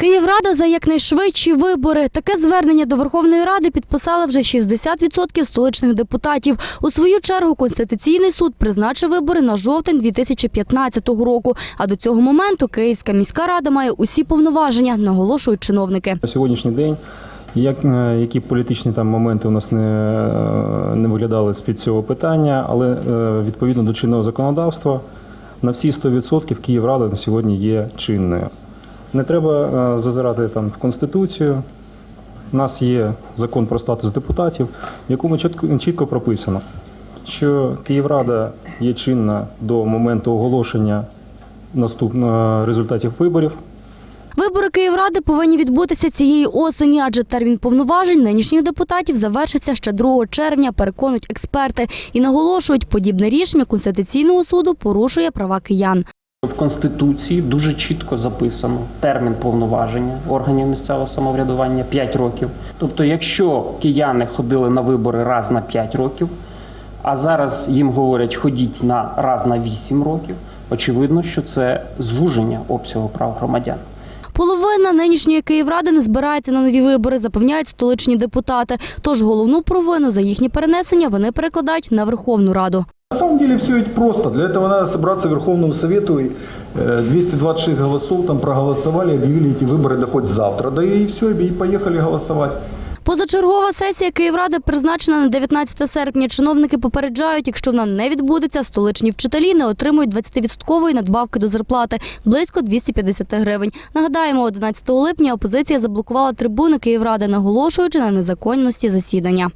Київрада за якнайшвидші вибори. Таке звернення до Верховної Ради підписали вже 60% столичних депутатів. У свою чергу Конституційний суд призначив вибори на жовтень 2015 року. А до цього моменту Київська міська рада має усі повноваження, наголошують чиновники. На сьогоднішній день, як, е, які політичні там моменти у нас не, е, не виглядали з-під цього питання, але е, відповідно до чинного законодавства, на всі 100% Київрада на сьогодні є чинною. Не треба е, зазирати там в Конституцію. У нас є закон про статус депутатів, в якому чітко, чітко прописано, що Київрада є чинна до моменту оголошення наступного результатів виборів. Вибори Київради повинні відбутися цієї осені, адже термін повноважень нинішніх депутатів завершився ще 2 червня, переконують експерти. І наголошують, подібне рішення Конституційного суду порушує права киян. В Конституції дуже чітко записано термін повноваження органів місцевого самоврядування 5 років. Тобто, якщо кияни ходили на вибори раз на 5 років, а зараз їм говорять ходіть на раз на 8 років, очевидно, що це звуження обсягу прав громадян. Половина нинішньої Київради не збирається на нові вибори, запевняють столичні депутати. Тож головну провину за їхні перенесення вони перекладають на Верховну Раду. На самом деле все ведь просто. Для этого надо собраться Верховному Совету и э, 226 голосов там проголосовали, объявили эти выборы да хоть завтра. Да и все, и поехали голосовать. Позачергова сесія Київради призначена на 19 серпня. Чиновники попереджають, якщо вона не відбудеться, столичні вчителі не отримують 20% надбавки до зарплати – близько 250 гривень. Нагадаємо, 11 липня опозиція заблокувала трибуни Київради, наголошуючи на незаконності засідання.